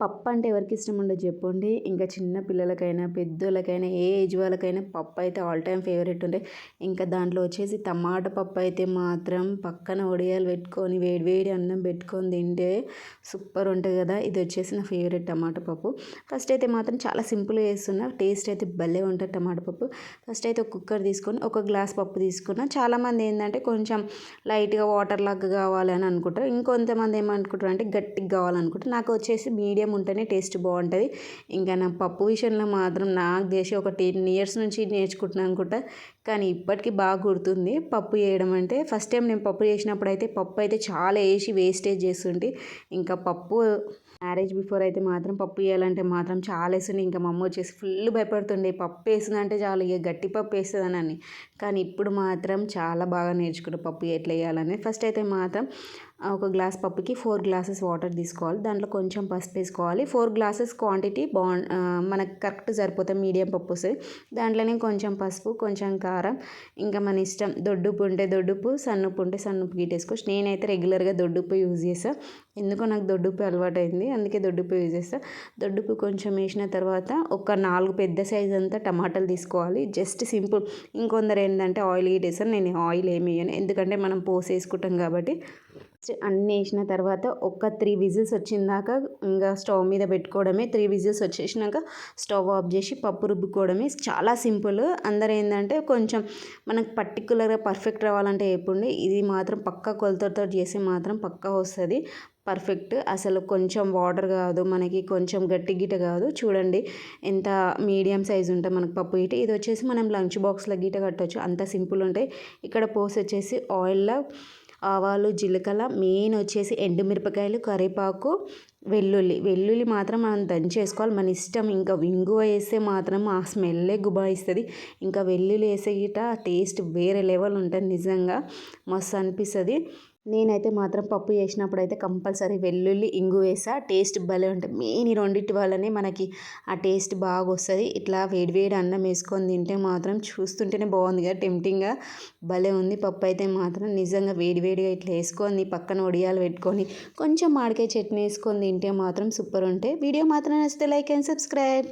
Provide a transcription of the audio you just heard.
పప్పు అంటే ఎవరికి ఇష్టం ఉండదు చెప్పండి. ఇంకా చిన్న పిల్లలకైనా పెద్దోళ్ళకైనా ఏ ఏజ్ వాళ్ళకైనా పప్పు అయితే ఆల్ టైమ్ ఫేవరెట్ ఉండే. ఇంకా దాంట్లో వచ్చేసి టమాటా పప్పు అయితే మాత్రం పక్కన వడియాలు పెట్టుకొని వేడి వేడి అన్నం పెట్టుకొని తింటే సూపర్ ఉంటుంది కదా. ఇది వచ్చేసి నా ఫేవరెట్ టమాటా పప్పు. ఫస్ట్ అయితే మాత్రం చాలా సింపుల్గా చేస్తున్నా. టేస్ట్ అయితే భలే ఉంటుంది టమాటా పప్పు. ఫస్ట్ అయితే ఒక కుక్కర్ తీసుకొని ఒక గ్లాస్ పప్పు తీసుకున్నా. చాలామంది ఏంటంటే కొంచెం లైట్గా వాటర్ లాగా కావాలని అనుకుంటారు. ఇంకొంతమంది ఏమనుకుంటారు అంటే గట్టిగా కావాలనుకుంటారు. నాకు వచ్చేసి మీడియం ఉంటేనే టేస్ట్ బాగుంటుంది. ఇంకా నా పప్పు విషయంలో మాత్రం నాకు తెలిసి ఒక టెన్ ఇయర్స్ నుంచి నేర్చుకుంటున్నాను అనుకుంటా. కానీ ఇప్పటికీ బాగా గుర్తుంది. పప్పు చేయడం అంటే ఫస్ట్ టైం నేను పప్పు చేసినప్పుడు అయితే పప్పు అయితే చాలా వేసి వేస్టేజ్ చేస్తుంటే ఇంకా పప్పు మ్యారేజ్ బిఫోర్ అయితే మాత్రం పప్పు వేయాలంటే మాత్రం చాలా వేస్తుండే. ఇంకా మా అమ్మ వచ్చేసి ఫుల్ భయపడుతుండే. పప్పు వేసిందంటే చాలు ఇక గట్టి పప్పు వేస్తుందని కానీ ఇప్పుడు మాత్రం చాలా బాగా నేర్చుకుంటే పప్పు ఎట్లా వేయాలని. ఫస్ట్ అయితే మాత్రం ఒక గ్లాస్ పప్పుకి ఫోర్ గ్లాసెస్ వాటర్ తీసుకోవాలి. దాంట్లో కొంచెం పసుపు వేసుకోవాలి. ఫోర్ గ్లాసెస్ క్వాంటిటీ బాగు మనకు కరెక్ట్ సరిపోతుంది మీడియం పప్పు వస్తుంది. దాంట్లోనే కొంచెం పసుపు కొంచెం కారం ఇంకా మన ఇష్టం దొడ్డుప్పు ఉంటే దొడ్డుప్పు సన్నుప్పు ఉంటే సన్నుప్పు గీటేసుకోవచ్చు. నేనైతే రెగ్యులర్గా దొడ్డుప్పు యూజ్ చేస్తాను ఎందుకో నాకు దొడ్డుప్పు అలవాటు అయింది అందుకే దొడ్డుప్పు యూజ్ చేస్తాను దొడ్డుప్పు కొంచెం వేసిన తర్వాత ఒక నాలుగు పెద్ద సైజ్ అంతా టమాటాలు తీసుకోవాలి. Just simple. ఇంకొందరు ఏంటంటే ఆయిల్ వేసాను నేను ఆయిల్ ఏమి వేయను. ఎందుకంటే మనం పోసేసుకుంటాం కాబట్టి. అన్నీ వేసిన తర్వాత ఒక త్రీ విజిల్స్ వచ్చిందాక ఇంకా స్టవ్ మీద పెట్టుకోవడమే. త్రీ విజిల్స్ వచ్చేసినాక స్టవ్ ఆఫ్ చేసి పప్పు రుబ్బుకోవడమే. చాలా సింపుల్. అందరు ఏంటంటే కొంచెం మనకు పర్టికులర్గా పర్ఫెక్ట్ రావాలంటే ఎప్పుడు ఇది మాత్రం పక్క కొలతతో చేసి మాత్రం పక్కా వస్తుంది. పర్ఫెక్ట్. అసలు కొంచెం వాటర్ కాదు మనకి కొంచెం గట్టి గిట కాదు. చూడండి ఎంత మీడియం సైజ్ ఉంటుంది మనకు పప్పు గిట ఇది వచ్చేసి మనం లంచ్ బాక్స్లో గిట కట్టవచ్చు అంత సింపుల్ ఉంటాయి ఇక్కడ పోసి వచ్చేసి ఆయిల్లో ఆవాలు జీలకర్ర మెయిన్ వచ్చేసి ఎండుమిరపకాయలు కరివేపాకు వెల్లుల్లి వెల్లుల్లి మాత్రం మనం దంచేసుకోవాలి. మన ఇష్టం ఇంకా ఇంగువ వేస్తే మాత్రం ఆ స్మెల్లే గుబాయిస్తుంది. ఇంకా వెల్లుల్లి వేసే గిట టేస్ట్ వేరే లెవెల్ ఉంటుంది నిజంగా. మస్తు అనిపిస్తుంది. నేనైతే మాత్రం పప్పు చేసినప్పుడు అయితే కంపల్సరీ వెల్లుల్లి ఇంగు వేసా. టేస్ట్ భలే ఉంటుంది. మెయిన్ ఈ రెండింటి వల్లనే మనకి ఆ టేస్ట్ బాగా వస్తుంది ఇట్లా వేడివేడి అన్నం వేసుకొని తింటే మాత్రం చూస్తుంటేనే బాగుంది కదా టెంప్టింగ్గా. భలే ఉంది పప్పు అయితే మాత్రం. నిజంగా వేడివేడిగా ఇట్లా వేసుకొని పక్కన వడియాలు పెట్టుకొని కొంచెం మామిడికాయ చట్నీ వేసుకొని తింటే మాత్రం సూపర్ ఉంటాయి వీడియో మాత్రం నచ్చితే లైక్ అండ్ సబ్స్క్రైబ్.